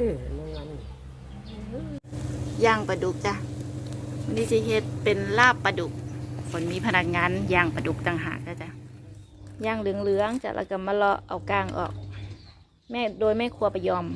ดื้อในวันย่างปลาดุกจ้ะวันนี้จะเฮ็ดเป็นลาบปลาดุกฝนมีพนักงานย่างปลาดุกต่างหากนะจ้ะย่างเหลืองๆจ้ะแล้วก็มาเลาะเอากลางออก แม่โดยแม่ครัวประยอม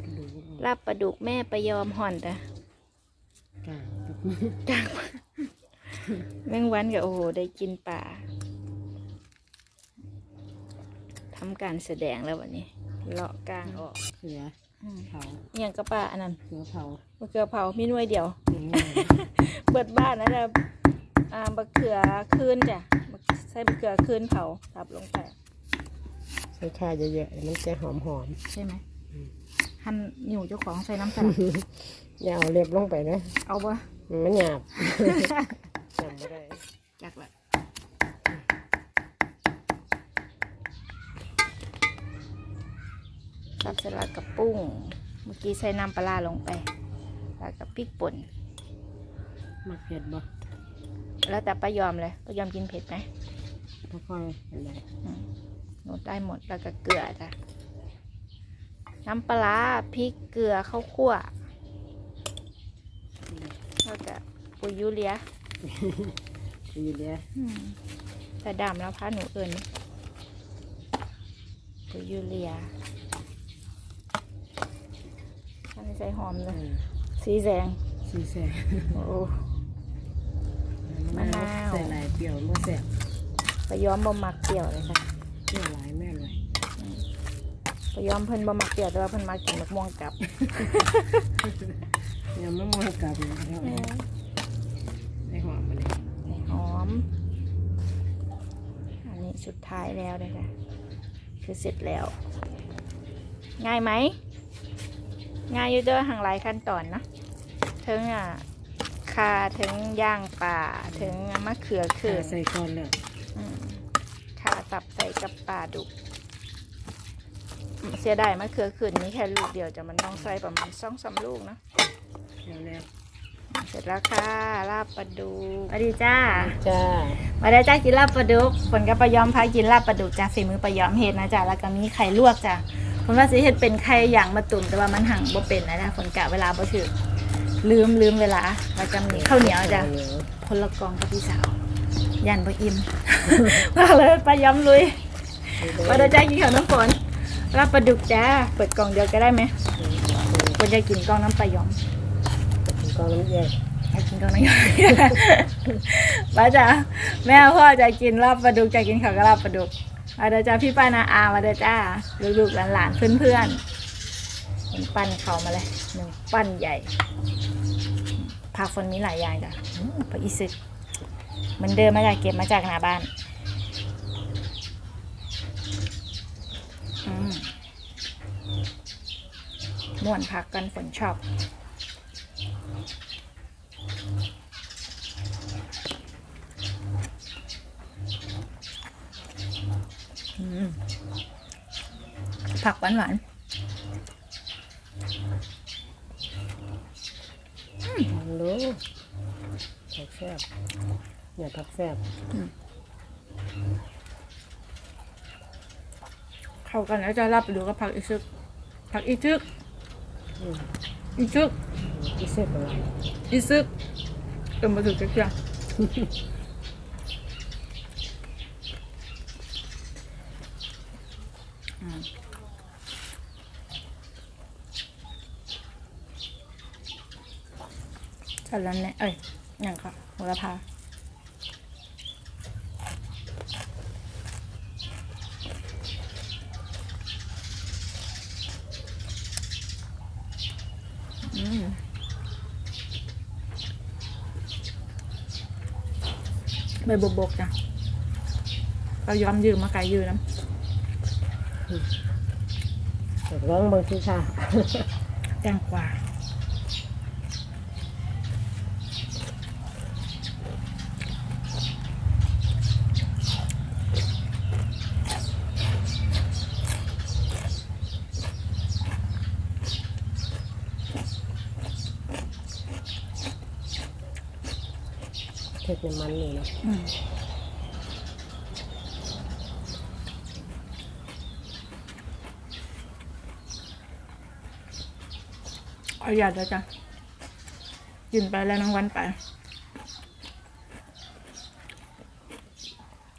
มันดูลาบปลาดุกแม่ประยอมห่อนจ้ะกลางกลางแมงวันก็โอ้โหได้กินป่าทำการแสดงแล้ววันนี้ เลาะกลางออกเสืออืมเผาเอียงกระป่าอันนั้นเสือเผามะเขือเผามีหน่วยเดียว อืมเปิดบ้านนะจ๊ะอ่าบะเขือคืนจ้ะบักใส่บะเขือคืนเผาทับลงไปใส่ข้าวเยอะๆมันจะหอมหอมใช่ไหมหั่นนิ้วเจ้าของใส่น้ำตาลๆอย่าเอาเล็บลงไปนะเอาบ่มันหยาบจำไม่ได้ จักละ สับสลัดกับปุ้ง เมื่อกี้ใส่น้ำปลาร้าลงไป แล้วกับพริกป่นมักเผ็ดบ่แล้วแต่ป้ายอมเลยป้ายอมกินเผ็ดไหมไม่ค่อยเป็นไรอืมหนูได้หมดแล้วก็เกลือจ้ะน้ำปลาร้าพริกเกลือข้าวคั่วแล้วก็ปุ๋ยยูเรียดีเดียวอืมแต่ดำแล้วพาหนูเอิญปุ๋ยยูเรียอั นนี้ใส่หอมเลยสีแดงสีแสบโอ้มะนาวใส่หลายเปรี้ยวมันแสบปะย้อมบ่มักเปรี้ยวเลยค่ะเปรี้ยวหลายแม่เลยปะย้อมเพิ่นบ่มักเปรี้ยวแต่ว่าเพิ่นมากินมะม่วงกับยังไม่มองกลับเลยครับได้หอมมาเลยใส่หอม อันนี้สุดท้ายแล้วเลยค่ะ คือเสร็จแล้ว ง่ายไหม ง่ายอยู่เด้อห่างหลายขั้นตอนนะถึงอะคาถึงย่างป่าถึงมะเขือเขืข่านใส่ก่อนเลยอืมขาสับใส่กับปลาดุกอืมเสียดายมะเขือขืนนี้แค่ลูกเดียวจะมันต้องใส่ประมาณสองสามลูกนะแล้วแล้วเสร็จแล้วค่ะลาบปลาดุกสวัสดีจ้าจ้ามาได้จ้ากินลาบปลาดุกฝนกับปลายอมพากินลาบปลาดุกจ้าฝีมือปลายอมเฮ็ดนะจ้าแล้วก็มีไข่ลวกจ้า ผมว่าสิเฮ็ดเป็นไข่อย่างมาตุ่มแต่ว่ามันหั่งบ่เป็นนะจ้าฝนกะเวลาบ่ถึกลืมลืมเวลาแล้วก็มีข้าวเหนียวจ้าคนละกองกับพี่สาว ยันบ่อิ่มว่าเลยปลายอมลุยมาได้จ้ากินข้าวน้ำฝนลาบปลาดุกจ้าเปิดกล่องเดียวก็ได้ไหมคนจะกินกล่องน้ำปลายอมกองน้ำเย็นอยากกินกองน้ำยป้าจ๋าแม่พ่อจะกินลาบปลาดุกจะกินข้าวกับลาบปลาดุก มาเด้อจ้าพี่ป้านาอามาเด้อจ้าลูกๆหลานๆเพื่อนๆเป็นปั้นเขามาเลยหนึ่งปั้นใหญ่ผักฝนมีหลายอย่างจ้ะอืมผักอีซึกเหมันเดิมมาจากเก็บมาจากหน้าบ้านม่วนพักกันฝนชอบ อืม ผักหวานหวานลองดูผักแซ่บเนี่ยผักแซ่บๆเข้ากันแล้วจะรับไปดูกับผักอีซึก ผักอีซึกอืมอีซึกที่เสร็จแล้วอีซึกเอิมมาถึงจักจังอืม สลันเนี่ยเอ้ยอย่างค่ะโหระพาอืมใบบกบกจ้ะเรายอมยืมมาไกลยืมน้ร้องเบางทีค่ะำแตงกวา็ดในมันเลยนะอืมขออาตแล้วจ้ะกินไปแล้วนังวันไป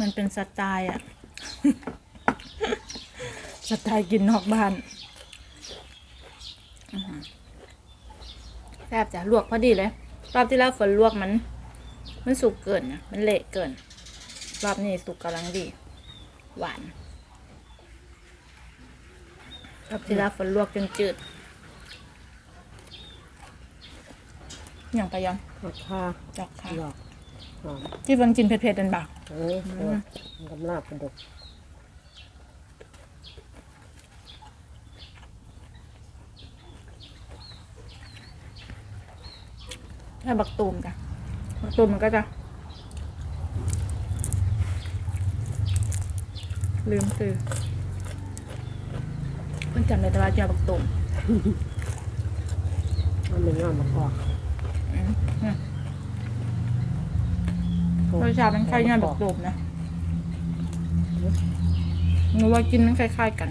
มันเป็นสไตล์อะสไตล์กินนอกบ้านแซ่บจ้ะลวกพอดีเลย รอบที่แล้วฝนลวกมัน มันสุกเกินนะมันเละเกิน รอบนี้สุกกำลังดี หวานรอบที่แล้วฝนลวกจนจืดอย่างไปยังราคาจอกค่ะหลอกหอมที่เพิ่งกินเผ็ดๆดันบักเอ้ยเออมันกำลาบปลาดุกถ้าบักตูมจ้ะบัก ตูมมันก็จะ ลืมซื้อเพิ่งจำได้แต่ว่าเจอบักตูมมันเป็นงานมะกอกอืมอืมรสชาติมันคล้ายงานบักตูมนะหนูว่ากินมันคล้ายๆกัน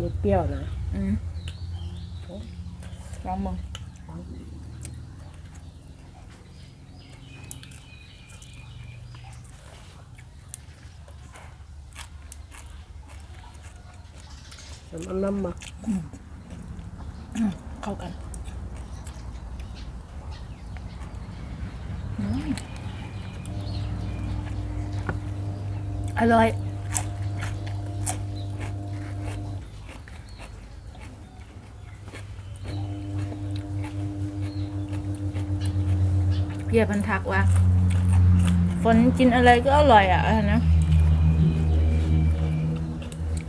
นี่เปรี้ยวนะ อืมลองมึง น้ำมันน้ำมาเข้ากันอร่อยเพียพันทักว่าฝนกินอะไรก็อร่อยอะนะ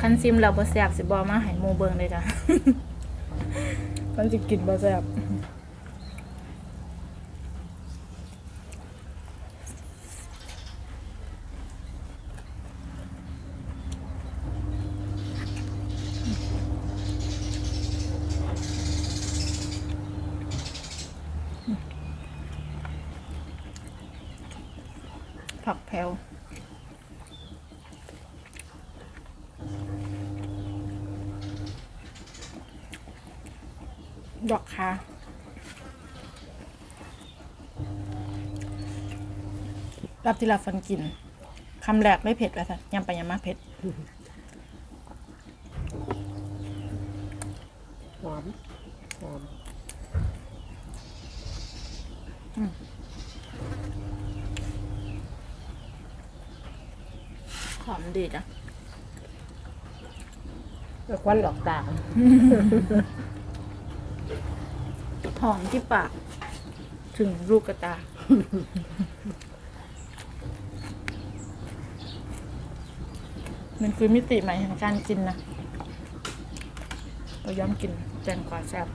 คันซิมเราบ่แซ่บสิบอมาให้หมูเบิงเลยจ้ะ มันจะกินบ่แซ่บผักแพรว ดอกคารอบที่เราฟันกินคำแรกไม่เผ็ดเลยค่ะยำไปยำมาเผ็ด หอมหอมหอมดีจ้ะ แล้วควันหลอกตา หอมที่ปาก ถึงลูกกระตา มันคือมิติใหม่ของการกินนะเราย้อมกินแจงกว่าแซ่บ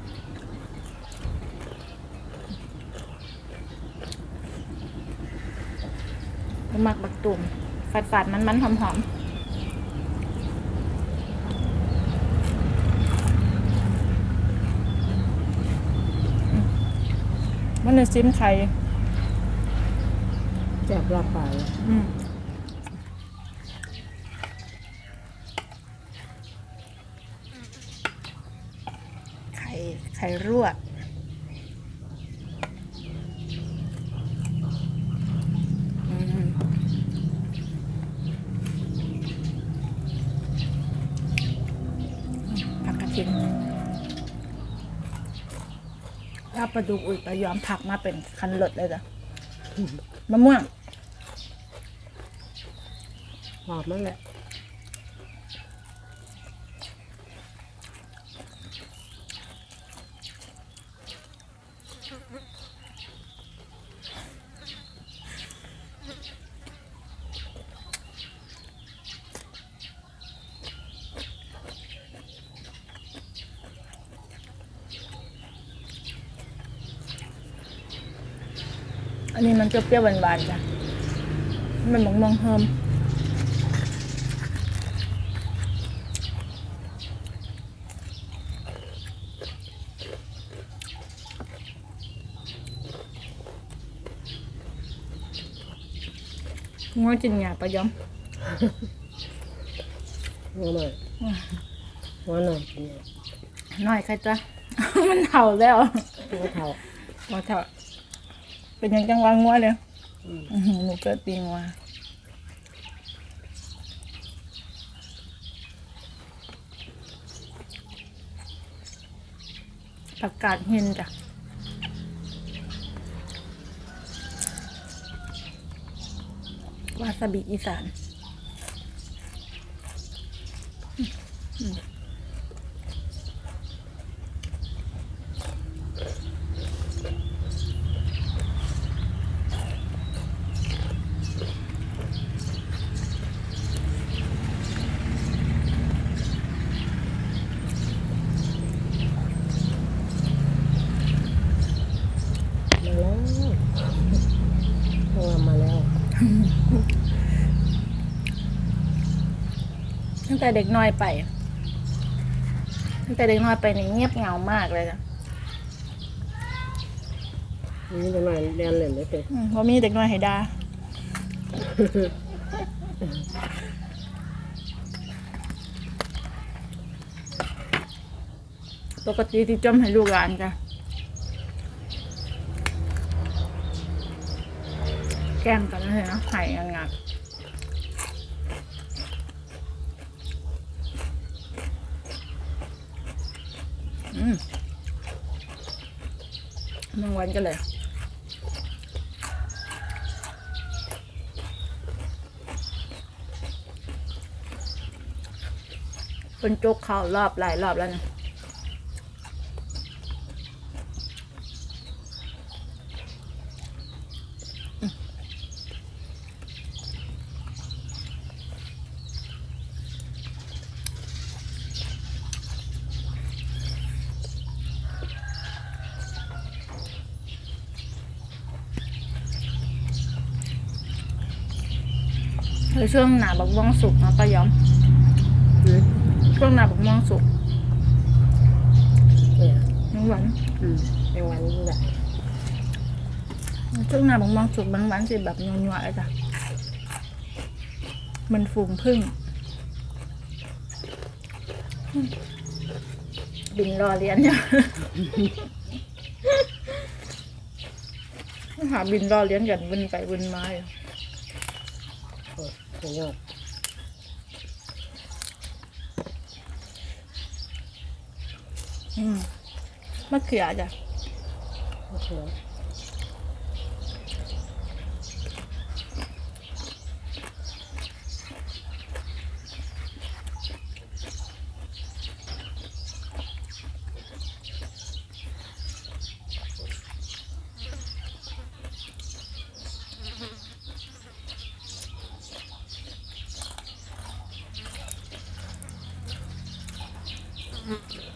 หมักบักตุ่มฝาดฝาดมันๆหอมหอมๆ มันจะซิมไข่แซ่บลาบไปอืมไข่ไข่รั่วอืมผักกระเทียม ถ้าปลาดุกอุ่ยปลาย้อมผักมาเป็นคันหลดเลยจ้ะมะม่วง หอมนั่นแหละ อันนี้มันจะเปรี้ยวหวานๆจ้ะ มันมองมองๆเฮิมงัวกินหยาปะยอมงอหน่อยงอหน่อยกินเนี่ยน้อยใครจ้ะมันเห่าแล้วก็เท่าว่าเถอะ เป็นยังจังหวะงัวเลยอืมอื้อหือหนูเกิดปีงัวประกาศหินจ้ะวาซาบิอีสานมาแล้วตัวมาแล้ว ตั้ง แต่เด็กน้อยไป ตั้งแต่เด็กน้อยไปนี่เงียบเหงามากเลยจ้ะนี่จะมาเรียนเล่นได้เป็นอืมเพราะมีเด็กน้อยให้ดาปกติที่จมให้ลูกหลานจ้ะแกล้งกันเลยนะไห่งันงักอืม มังวันกันเลยเป็นจกเขารอบหลายรอบแล้วนะ เฮ้ยช่วงหนาบักม่วงสุกนะป้ายอมอืมช่วงหนาบักม่วงสุกเนี่ยน้ำหวานอืมยังวันนี้แหละช่วงหนาบักม่วงสุกบางวันสิแบบนัวๆเลยจ้ะมันฝูงพึ่งอืมบินรอเรียนเนี่ยหาบินรอเรียนกันวนไปวนมาอยู่ โอ้สุดยอดอืมมะเขือจ้ะมะเค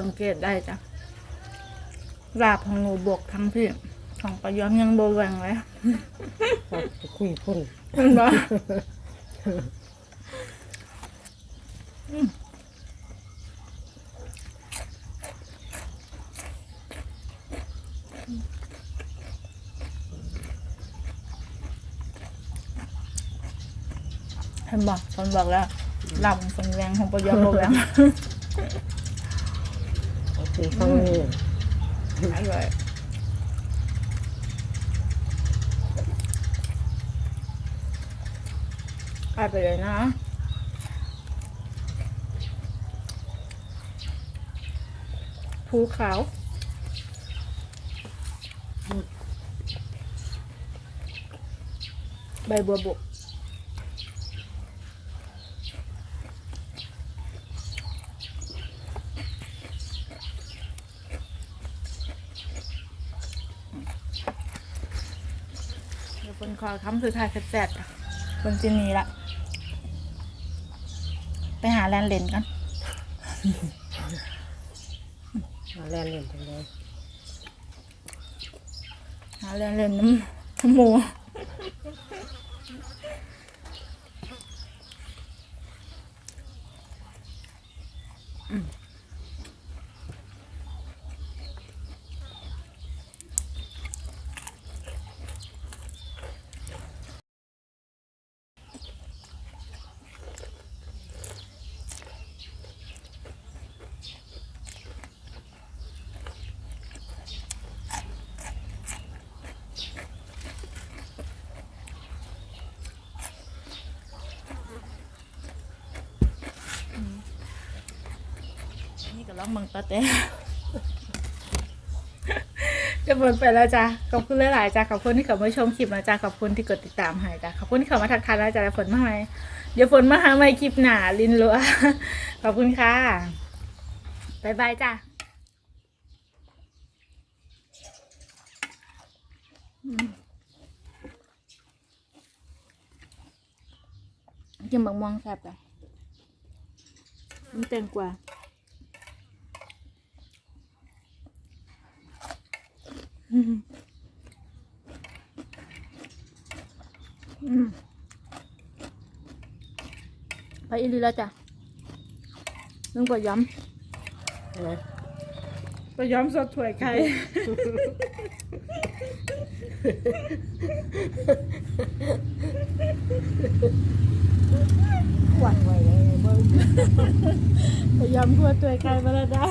สังเกตได้จ้ะลาบของหนูบวกทั้งที่ของปลาย้อมยังโบแหวงเลยพอจะคุยพุ่นเห็นปะอืมเห็นบอกคนบอกแล้วลำคนแรงของปลาย้อมโบแหวง เอาสีฟังนี่อร่อยไปไปเลยนะภูเขาใบบัวบก เดี๋ยวคนคอคำสุดท้ายแซ่บๆอะเบิ่งจินีละ ไปหาแลนเลนกันมาแล่นเล่นจังเลยหาแลนเลนน้ำน้ำหมูนี่ ก็ร้องเมืองตาเต้จะหมดไปแล้วจ้ะขอบคุณหลายๆจ้ะขอบคุณที่เข้ามาชมคลิปนะจ้ะขอบคุณที่กดติดตามให้จ้ะขอบคุณที่เข้ามาทักทายแล้วจ้ะแล้วฝนมาไหมเดี๋ยวฝนมาหาใหม่คลิปหนาลินลัวขอบคุณค่ะบ๊ายบายจ้ะอืมกินบักม่วงแซ่บจ้ะมันแตงกว่า อืม ไปอีหลีแล้วจ้ะนึ่งปลาย้นะำปลาย้ำสดถ้วยไข่หวั่นไหวเลยเบิ่งปลาย้ำทั่วถ้วยไข่มาแล้วจ้ะ